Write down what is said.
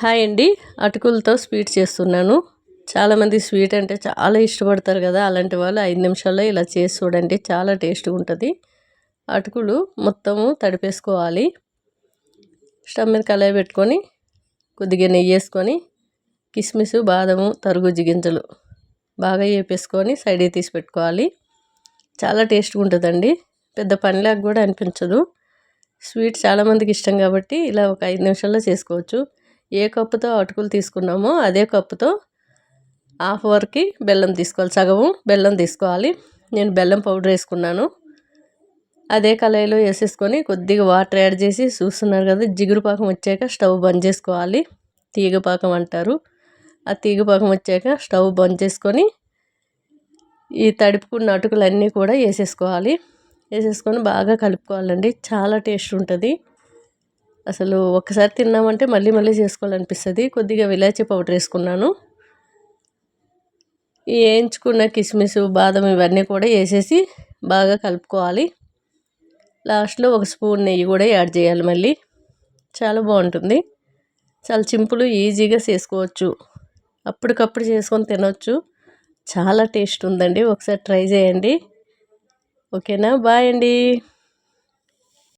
Hi అండి. అటుకులతో sweet చేస్తున్నాను. చాలామంది స్వీట్ అంటే చాలా ఇష్టపడతారు కదా అలాంటి వాళ్ళు ఐదు నిమిషాల్లో ఇలా చేసి చూడండి. చాలా టేస్ట్గా ఉంటుంది. అటుకులు మొత్తము తడిపేసుకోవాలి. స్టవ్ మీద కళాయి పెట్టుకొని కొద్దిగా నెయ్యి వేసుకొని కిస్మిస్ బాదము తరుగుజి గింజలు బాగా వేపేసుకొని సైడ్కి తీసి పెట్టుకోవాలి. చాలా టేస్ట్గా ఉంటుందండి. పెద్ద పనిలాగా కూడా అనిపించదు. స్వీట్ చాలామందికి ఇష్టం కాబట్టి ఇలా ఒక ఐదు నిమిషాల్లో చేసుకోవచ్చు. ఏ కప్పుతో అటుకులు తీసుకున్నామో అదే కప్పుతో హాఫ్ వరకు బెల్లం తీసుకోవాలి. సగము బెల్లం తీసుకోవాలి. నేను బెల్లం పౌడర్ వేసుకున్నాను. అదే కళాయిలో వేసేసుకొని కొద్దిగా వాటర్ యాడ్ చేసి చూస్తున్నారు కదా జిగురు పాకం వచ్చాక స్టవ్ బంద్ చేసుకోవాలి. తీగ పాకం అంటారు. ఆ తీగ పాకం వచ్చాక స్టవ్ బంద్ చేసుకొని ఈ తడుపుకున్న అటుకులన్నీ కూడా వేసేసుకోవాలి. వేసేసుకొని బాగా కలుపుకోవాలండి. చాలా టేస్ట్ ఉంటుంది. అసలు ఒకసారి తిన్నామంటే మళ్ళీ మళ్ళీ చేసుకోవాలనిపిస్తుంది. కొద్దిగా విలాచి పౌడర్ వేసుకున్నాను. ఈ వేయించుకున్న కిస్మిస్ బాదం ఇవన్నీ కూడా వేసేసి బాగా కలుపుకోవాలి. లాస్ట్లో ఒక స్పూన్ నెయ్యి కూడా యాడ్ చేయాలి మళ్ళీ. చాలా బాగుంటుంది. చాలా సింపుల్ ఈజీగా చేసుకోవచ్చు. అప్పటికప్పుడు చేసుకొని తినవచ్చు చాలా టేస్ట్ ఉందండి. ఒకసారి ట్రై చేయండి. ఓకేనా? బాయ్ అండి.